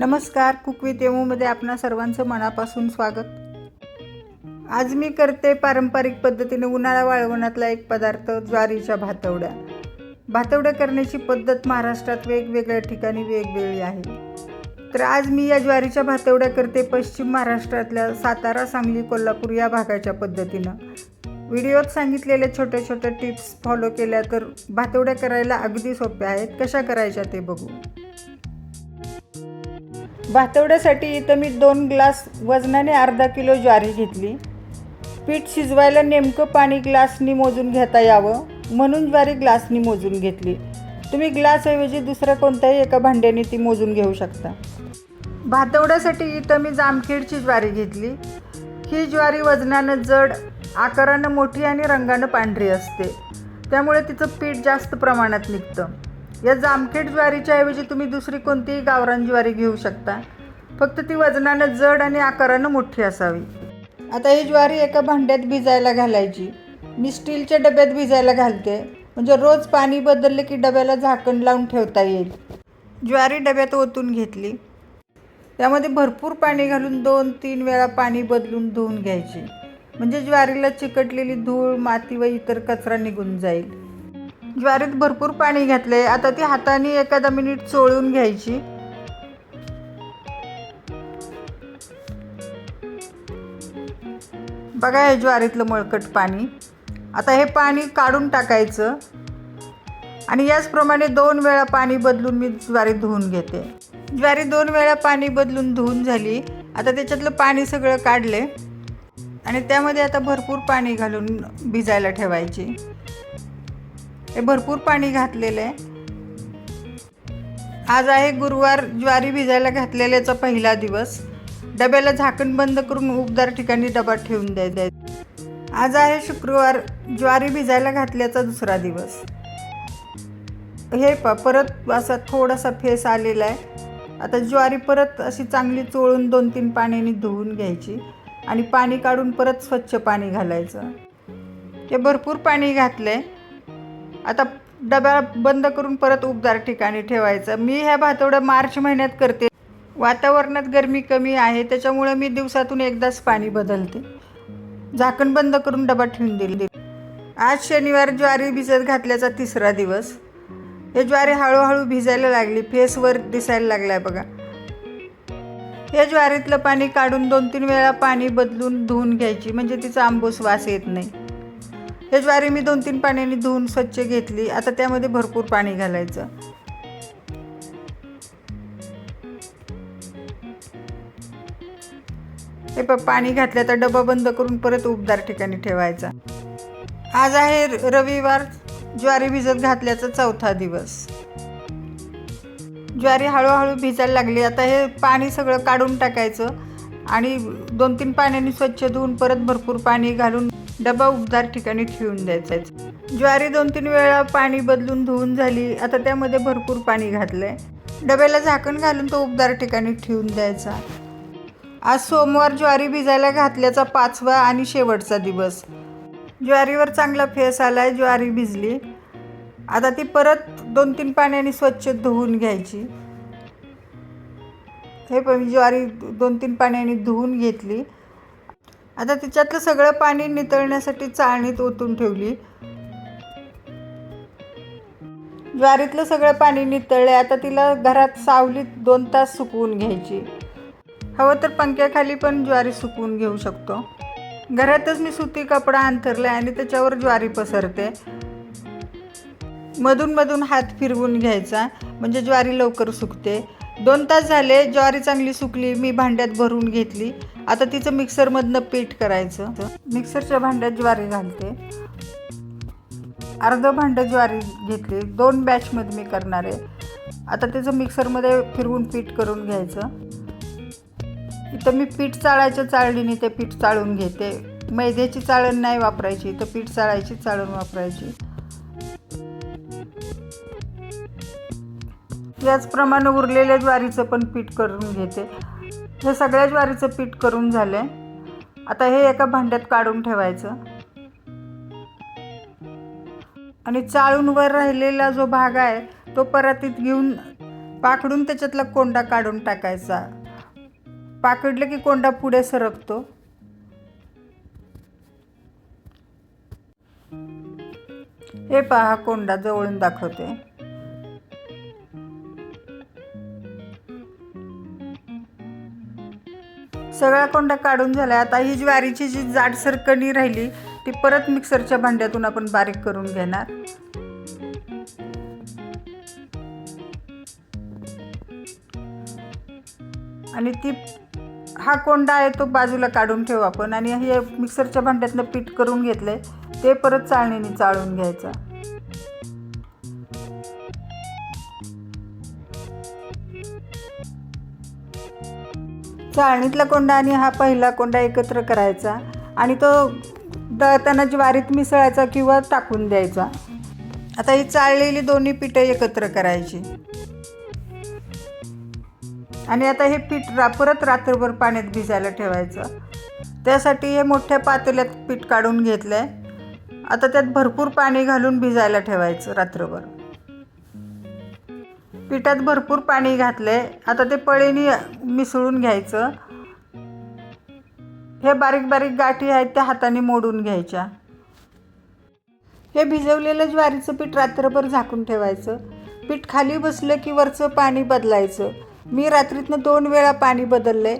नमस्कार cook with येमूमध्ये आपणा सर्वांचं मनापासून स्वागत. आज मी करते पारंपरिक पद्धतीने उन्हाळा वाळवणातला एक पदार्थ ज्वारीच्या भातवड्या. भातवड्या करण्याची पद्धत महाराष्ट्रात वेगवेगळ्या ठिकाणी वेगवेगळी आहे. तर आज मी या ज्वारीच्या भातवड्या करते पश्चिम महाराष्ट्रातल्या सातारा सांगली कोल्हापूर या भागाच्या पद्धतीनं. व्हिडिओत सांगितलेल्या छोट्या छोट्या टिप्स फॉलो केल्या तर भातवड्या करायला अगदी सोप्या आहेत. कशा करायच्या ते बघू. भातवड्यासाठी इथं मी दोन ग्लास वजनाने अर्धा किलो ज्वारी घेतली. पीठ शिजवायला नेमकं पाणी ग्लासनी मोजून घेता यावं म्हणून ज्वारी ग्लासनी मोजून घेतली. तुम्ही ग्लासऐवजी दुसऱ्या कोणत्याही एका भांड्याने ती मोजून घेऊ शकता. भातवड्यासाठी इथं मी जामखेडची ज्वारी घेतली. ही ज्वारी वजनानं जड आकारानं मोठी आणि रंगानं पांढरी असते. त्यामुळे तिचं पीठ जास्त प्रमाणात निघतं. या जामखेड ज्वारीच्या ऐवजी तुम्ही दुसरी कोणतीही गावरान ज्वारी घेऊ शकता. फक्त ती वजनानं जड आणि आकारानं मोठी असावी. आता ही ज्वारी एका भांड्यात भिजायला घालायची. मी स्टीलच्या डब्यात भिजायला घालते. म्हणजे रोज पाणी बदलले की डब्याला झाकण लावून ठेवता येईल. ज्वारी डब्यात ओतून घेतली. त्यामध्ये भरपूर पाणी घालून दोन तीन वेळा पाणी बदलून धुवून घ्यायची. म्हणजे ज्वारीला चिकटलेली धूळ माती व इतर कचरा निघून जाईल. ज्वारीत भरपूर पाणी घातले. आता ती हाताने एखादा मिनिट चोळून घ्यायची. बघा हे ज्वारीतलं मळकट पाणी. आता हे पाणी काढून टाकायचं. आणि याचप्रमाणे दोन वेळा पाणी बदलून मी ज्वारी धुवून घेते. ज्वारी दोन वेळा पाणी बदलून धुवून झाली. आता त्याच्यातलं पाणी सगळं काढले. आणि त्यामध्ये आता भरपूर पाणी घालून भिजायला ठेवायची. हे भरपूर पाणी घातलेलं आहे. आज आहे गुरुवार ज्वारी भिजायला घातलेल्याचा पहिला दिवस. डब्याला झाकण बंद करून उबदार ठिकाणी डबा ठेवून द्याय द्याय आज आहे शुक्रवार ज्वारी भिजायला घातल्याचा दुसरा दिवस. हे प परत असा थोडासा फेस आलेला आहे. आता ज्वारी परत अशी चांगली चोळून दोन तीन पाण्याने धुवून घ्यायची आणि पाणी काढून परत स्वच्छ पाणी घालायचं. हे भरपूर पाणी घातलं आहे आता डबा बंद करून परत उबदार ठिकाणी ठेवायचं. मी ह्या भातवडं मार्च महिन्यात करते. वातावरणात गरमी कमी आहे त्याच्यामुळं मी दिवसातून एकदाच पाणी बदलते. झाकण बंद करून डबा ठेवून दिली. आज शनिवार ज्वारी भिजत घातल्याचा तिसरा दिवस. हे ज्वारी हळूहळू भिजायला लागली फेसवर दिसायला लागलाय बघा. हे ज्वारीतलं पाणी काढून दोन तीन वेळा पाणी बदलून धुवून घ्यायची म्हणजे तिचा आंबूस वास येत नाही. हे ज्वारी मी दोन तीन पाण्याने धुवून स्वच्छ घेतली. आता त्यामध्ये भरपूर पाणी घालायचं. हे प पाणी घातलं तर डबा बंद करून परत उबदार ठिकाणी ठेवायचा. आज आहे रविवार ज्वारी भिजत घातल्याचा चौथा दिवस. ज्वारी हळूहळू भिजायला लागली. आता हे पाणी सगळं काढून टाकायचं आणि दोन तीन पाण्याने स्वच्छ धुवून परत भरपूर पाणी घालून डबा उबदार ठिकाणी ठेवून द्यायचा ज्वारी दोन तीन वेळा पाणी बदलून धुवून झाली आता त्यामध्ये भरपूर पाणी घातलं आहे डब्याला झाकण घालून तो उबदार ठिकाणी ठेवून द्यायचा. आज सोमवार ज्वारी भिजायला घातल्याचा पाचवा आणि शेवटचा दिवस. ज्वारीवर चांगला फेस आला आहे ज्वारी भिजली. आता ती परत दोन तीन पाण्याने स्वच्छ धुवून घ्यायची. हे पण ज्वारी दोन तीन पाण्याने धुवून घेतली. आता तिच्यातलं सगळं पाणी नितळण्यासाठी चाळणीत ओतून ठेवली. ज्वारीतलं सगळं पाणी नितळले आता तिला घरात सावलीत दोन तास सुकवून घ्यायची. हवं तर पंख्याखाली पण ज्वारी सुकवून घेऊ शकतो. घरातच मी सुती कपडा अंथरला आणि त्याच्यावर ज्वारी पसरते. मधून मधून हात फिरवून घ्यायचा. म्हणजे ज्वारी लवकर सुकते. दोन तास झाले ज्वारी चांगली सुकली. मी भांड्यात भरून घेतली. आता तिचं मिक्सरमधनं पीठ करायचं. मिक्सरच्या भांड्यात ज्वारी घालते. अर्धं भांडं ज्वारी घेतली. दोन बॅचमध्ये मी करणार आहे. आता त्याचं मिक्सरमध्ये फिरवून पीठ करून घ्यायचं. इथं मी पीठ चाळायच्या चाळणीने ते पीठ चाळून घेते. मैद्याची चाळण नाही वापरायची. तर पीठ चाळायची चाळण वापरायची. याचप्रमाणे उरलेल्या ज्वारीचं पण पीठ करून घेते. हे सगळ्या ज्वारीचं पीठ करून झालं आता हे एका भांड्यात काढून ठेवायचं. आणि चाळूनवर राहिलेला जो भाग आहे तो परातीत घेऊन पाकडून त्याच्यातला कोंडा काढून टाकायचा. पाकडलं की कोंडा पुढे सरकतो. हे पहा कोंडा जवळून दाखवते. सगळा कोंडा काढून झाला आता ही ज्वारीची जी जाडसर कणी राहिली ती परत मिक्सरच्या भांड्यातून आपण बारीक करून घेणार. आणि ती हा कोंडा आहे तो बाजूला काढून ठेवू आपण. आणि हे मिक्सरच्या भांड्यातनं पीठ करून घेतलंय ते परत चाळणीने चाळून घ्यायचं. चाळणीतला कोंडा आणि हा पहिला कोंडा एकत्र करायचा आणि तो दळताना ज्वारीत मिसळायचा किंवा टाकून द्यायचा. आता ही चाळलेली दोन्ही पिठं एकत्र करायची. आणि आता हे पीठ रा परत रात्रभर पाण्यात भिजायला ठेवायचं. त्यासाठी हे मोठ्या पातेल्यात पीठ काढून घेतलं आहे आता त्यात भरपूर पाणी घालून भिजायला ठेवायचं रात्रभर. पिठात भरपूर पाणी घातले आता ते पळीनी मिसळून घ्यायचं. हे बारीक बारीक गाठी आहेत त्या हाताने मोडून घ्यायच्या. हे भिजवलेलं ज्वारीचं पीठ रात्रभर झाकून ठेवायचं. पीठ खाली बसलं की वरचं पाणी बदलायचं. मी रात्रीतनं दोन वेळा पाणी बदलले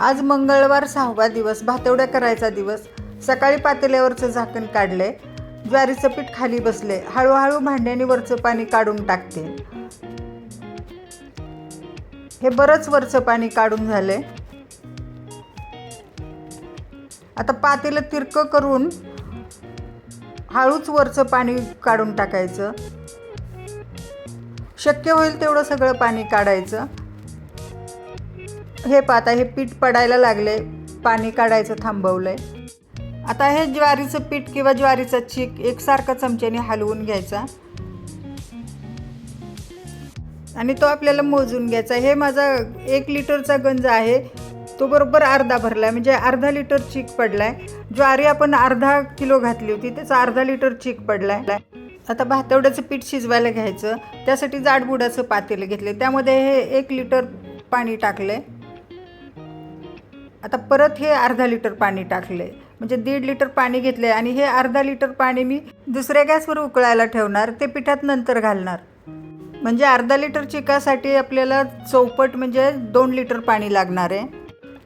आज मंगळवार सहावा दिवस भातवड्या करायचा दिवस. सकाळी पातेल्यावरचं झाकण काढले ज्वारीचं पीठ खाली बसले हळूहळू भांड्याने वरचं पाणी काढून टाकते. हे बरंच वरचं पाणी काढून झालं आहे आता पातेलं तिरकं करून हळूच वरचं पाणी काढून टाकायचं. शक्य होईल तेवढं सगळं पाणी काढायचं. हे पाहता हे पीठ पडायला लागले पाणी काढायचं थांबवलं आहे आता हे ज्वारीचं पीठ किंवा ज्वारीचा चीक एकसारखा चमच्याने हलवून घ्यायचा. आणि तो आपल्याला मोजून घ्यायचा. हे माझा एक लिटरचा गंज आहे. तो बरोबर अर्धा भरला आहे म्हणजे अर्धा लिटर चीक पडला आहे ज्वारी आपण अर्धा किलो घातली होती त्याचा अर्धा लिटर चीक पडला आहे आता भातवड्याचं पीठ शिजवायला घ्यायचं. त्यासाठी जाडबुडाचं पातेलं घेतले त्यामध्ये हे एक लिटर पाणी टाकले आता परत हे अर्धा लिटर पाणी टाकले म्हणजे दीड लिटर पाणी घेतले आणि हे अर्धा लिटर पाणी मी दुसऱ्या गॅसवर उकळायला ठेवणार. ते पिठात नंतर घालणार. म्हणजे अर्धा लिटर चिकासाठी आपल्याला चौपट म्हणजे दोन लिटर पाणी लागणार आहे.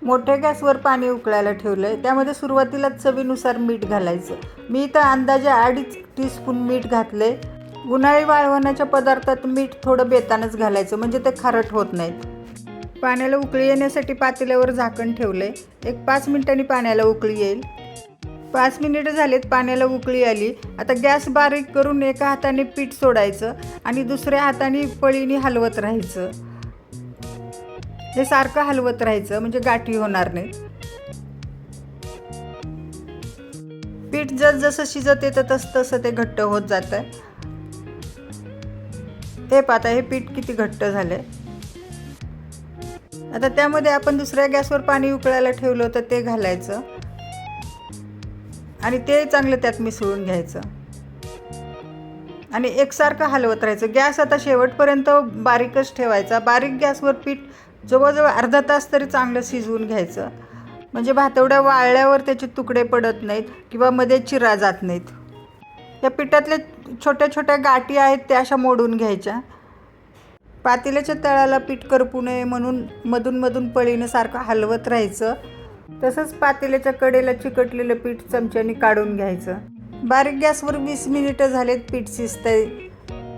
मोठ्या गॅसवर पाणी उकळायला ठेवलं आहे त्यामध्ये सुरुवातीला चवीनुसार मीठ घालायचं. मी तर अंदाजे अडीच टीस्पून मीठ घातले उन्हाळी वाळवण्याच्या पदार्थात मीठ थोडं बेतानच घालायचं म्हणजे ते खारट होत नाहीत पाण्याला उकळी येण्यासाठी पातेल्यावर झाकण ठेवलं आहे एक पाच मिनिटांनी पाण्याला उकळी येईल. पाच मिनिटं झालेत पाण्याला उकळी आली. आता गॅस बारीक करून एका हाताने पीठ सोडायचं आणि दुसऱ्या हाताने पळीने हलवत राहायचं. हे सारखं हलवत राहायचं म्हणजे गाठी होणार नाही पीठ जस जसं शिजत येतं तसं तसं ते घट्ट होत जातं. हे पाहता हे पीठ किती घट्ट झालंय. आता त्यामध्ये आपण दुसऱ्या गॅसवर पाणी उकळायला ठेवलं होतं ते घालायचं. आणि ते चांगलं त्यात मिसळून घ्यायचं. आणि एकसारखं हलवत राहायचं. गॅस आता शेवटपर्यंत बारीकच ठेवायचा. बारीक गॅसवर पीठ जवळजवळ अर्धा तास तरी चांगलं शिजवून घ्यायचं. म्हणजे भातवड्या वाळल्यावर त्याचे तुकडे पडत नाहीत किंवा मध्ये चिरा जात नाहीत. या पिठातल्या छोट्या छोट्या गाठी आहेत त्या अशा मोडून घ्यायच्या. पातेल्याच्या तळाला पीठ करपू नये म्हणून मधून मधून पळीनं सारखं हलवत राहायचं. तसंच पातेल्याच्या कडेला चिकटलेलं पीठ चमच्याने काढून घ्यायचं. बारीक गॅसवर वीस मिनिटं झालेत पीठ शिजतंय.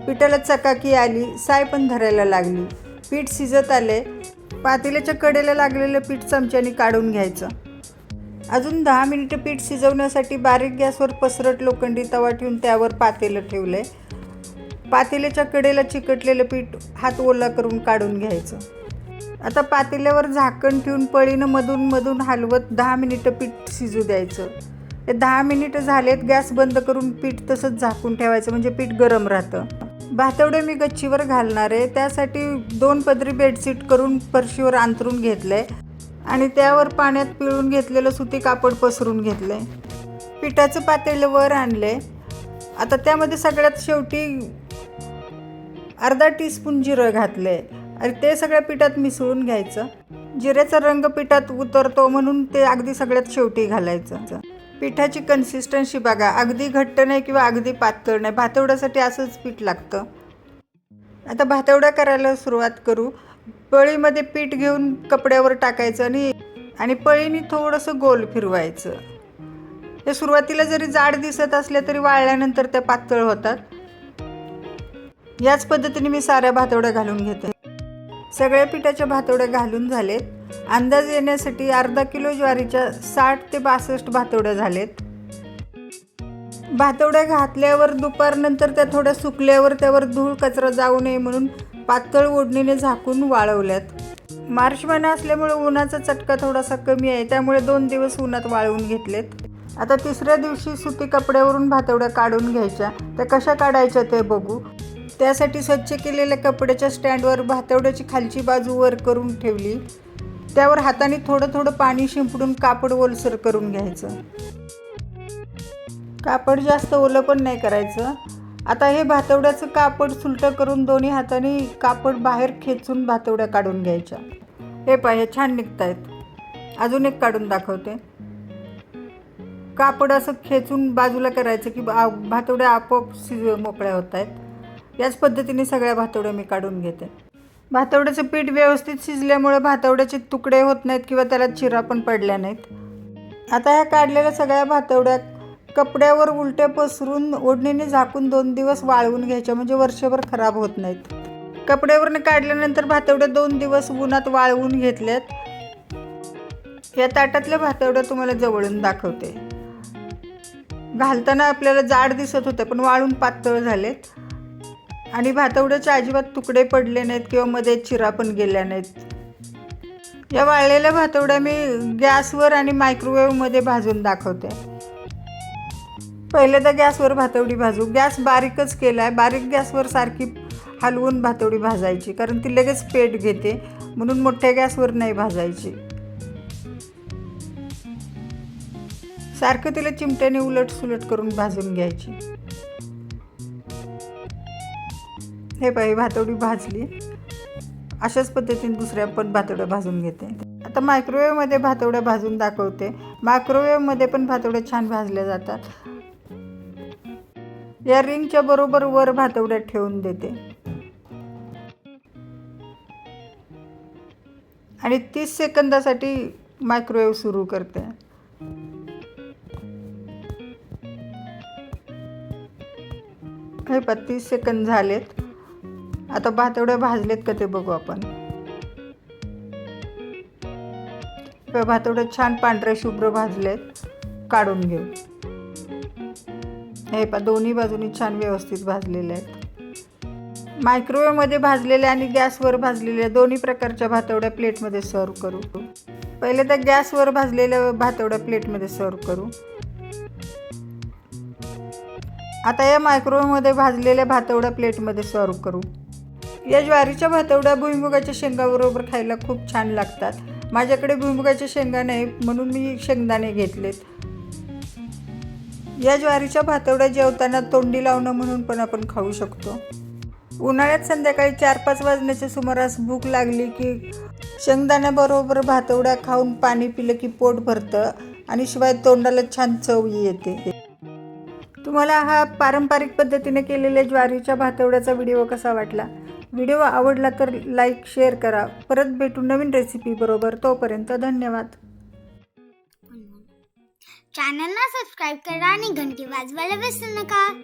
पिठाला चकाकी आली साय पण धरायला लागली. पीठ शिजत आले पातेल्याच्या कडेला लागलेलं पीठ चमच्याने काढून घ्यायचं. अजून दहा मिनिटं पीठ शिजवण्यासाठी बारीक गॅसवर पसरट लोखंडी तवा ठेवून त्यावर पातेलं ठेवलं आहे पातेल्याच्या कडेला चिकटलेलं पीठ हात ओला करून काढून घ्यायचं. आता पातेल्यावर झाकण ठेवून पळीनं मधून मधून हलवत दहा मिनिटं पीठ शिजू द्यायचं. ते दहा मिनिटं झालेत गॅस बंद करून पीठ तसंच झाकून ठेवायचं म्हणजे पीठ गरम राहतं. भातवडे मी गच्चीवर घालणार आहे त्यासाठी दोन पदरी बेडशीट करून फरशीवर अंतरून घेतलं आहे आणि त्यावर पाण्यात पिळून घेतलेलं सुती कापड पसरून घेतलं आहे पिठाचं पातेलं वर आणलं आहे आता त्यामध्ये सगळ्यात शेवटी अर्धा टीस्पून जिरं घातलं आहे आणि ते सगळ्या पिठात मिसळून घ्यायचं. जिऱ्याचा रंग पिठात उतरतो म्हणून ते अगदी सगळ्यात शेवटी घालायचं. पिठाची कन्सिस्टन्सी बघा अगदी घट्ट नाही किंवा अगदी पातळ नाही भातवड्यासाठी असंच पीठ लागतं. आता भातवड्या करायला सुरुवात करू. पळीमध्ये पीठ घेऊन कपड्यावर टाकायचं आणि आणि पळीने थोडंसं गोल फिरवायचं. हे सुरुवातीला जरी जाड दिसत असले तरी वाळल्यानंतर त्या पातळ होतात. याच पद्धतीने मी साऱ्या भातवड्या घालून घेते. सगळ्या पिठाच्या भातोड्या घालून झालेत. अंदाज येण्यासाठी अर्धा किलो ज्वारीच्या साठ ते बासष्ट भातवड्या झालेत. भातोड्या घातल्यावर दुपारनंतर त्या थोड्या सुकल्यावर त्यावर धूळ कचरा जाऊ नये म्हणून पातळ ओढणीने झाकून वाळवल्यात. मार्च महिना असल्यामुळे उन्हाचा चटका थोडासा कमी आहे त्यामुळे दोन दिवस उन्हात वाळवून घेतलेत. आता तिसऱ्या दिवशी सुती कपड्यावरून भातवड्या काढून घ्यायच्या. त्या कशा काढायच्या ते बघू. त्यासाठी स्वच्छ केलेल्या कपड्याच्या स्टँडवर भातवड्याची खालची बाजू वर करून ठेवली. त्यावर हाताने थोडं थोडं पाणी शिंपडून कापड ओलसर करून घ्यायचं. कापड जास्त ओलं पण नाही करायचं. आता हे भातवड्याचं कापड सुलटं करून दोन्ही हाताने कापड बाहेर खेचून भातवड्या काढून घ्यायच्या. हे पाहे छान निघत आहेत अजून एक काढून दाखवते. कापड असं खेचून बाजूला करायचं की बा भातवड्या आपोआप शिज मोकळ्या होत आहेत याच पद्धतीने सगळ्या भातवड्या मी काढून घेते. भातवड्याचं पीठ व्यवस्थित शिजल्यामुळे भातवड्याचे तुकडे होत नाहीत किंवा त्याला चिरा पण पडल्या नाहीत. आता ह्या काढलेल्या सगळ्या भातवड्या कपड्यावर उलट्या पसरून ओढणीने झाकून दोन दिवस वाळवून घ्यायच्या म्हणजे वर्षभर खराब होत नाहीत. कपड्यावरनं काढल्यानंतर भातवड्या दोन दिवस उन्हात वाळवून घेतल्यात. या ताटातल्या भातवड्या तुम्हाला जवळून दाखवते. घालताना आपल्याला जाड दिसत होते पण वाळून पातळ झालेत. आणि भातवड्याचे अजिबात तुकडे पडले नाहीत किंवा मध्ये चिरा पण गेल्या नाहीत. या वाळलेल्या भातवड्या मी गॅसवर आणि मायक्रोवेव्हमध्ये भाजून दाखवते. पहिले तर गॅसवर भातवडी भाजू. गॅस बारीकच केला आहे बारीक गॅसवर सारखी हलवून भातवडी भाजायची. कारण ती लगेच पेट घेते. म्हणून मोठ्या गॅसवर नाही भाजायची. सारखं तिला चिमट्याने उलट सुलट करून भाजून घ्यायची. हे पाहिजे भातवडी भाजली. अशाच पद्धतीने दुसऱ्या पण भातवड्या भाजून घेते. आता मायक्रोवेव्हमध्ये भातवड्या भाजून दाखवते. मायक्रोवेव्हमध्ये पण भातवड्या छान भाजल्या जातात. या रिंगच्या बरोबर वर भातवड्या ठेवून देते. आणि तीस सेकंदासाठी मायक्रोवेव्ह सुरू करते. हे पत्तीस तीस सेकंद झालेत. आता भातवड्या भाजलेत का ते बघू आपण. भात एवढे छान पांढरे शुभ्र भाजलेत काढून घेऊ. हे पा दोन्ही बाजूनी छान व्यवस्थित भाजलेले आहेत. मायक्रोवेव्हमध्ये भाजलेल्या आणि गॅसवर भाजलेल्या दोन्ही प्रकारच्या भातवड्या प्लेटमध्ये सर्व करू. पहिले तर गॅसवर भाजलेल्या भातवड्या प्लेटमध्ये सर्व करू. आता या मायक्रोवेव्हमध्ये भाजलेल्या भातवड्या प्लेटमध्ये सर्व करू. या ज्वारीच्या भातवड्या भुईमुगाच्या शेंगाबरोबर खायला खूप छान लागतात. माझ्याकडे भुईमुगाच्या शेंगा नाही म्हणून मी शेंगदाणे घेतलेत. या ज्वारीच्या भातवड्या जेवताना तोंडी लावणं म्हणून पण आपण खाऊ शकतो. उन्हाळ्यात संध्याकाळी चार पाच वाजण्याच्या सुमारास भूक लागली की शेंगदाण्याबरोबर भातवड्या खाऊन पाणी पिलं की पोट भरतं आणि शिवाय तोंडाला छान चव येते. तुम्हाला हा पारंपरिक पद्धतीने केलेल्या ज्वारीच्या भातवड्याचा व्हिडिओ कसा वाटला? व्हिडिओ आवडला तर लाईक शेअर करा. परत भेटू नवीन रेसिपी बरोबर. तोपर्यंत धन्यवाद. चॅनलला सबस्क्राईब करा आणि घंटी वाजवायला विसरू नका.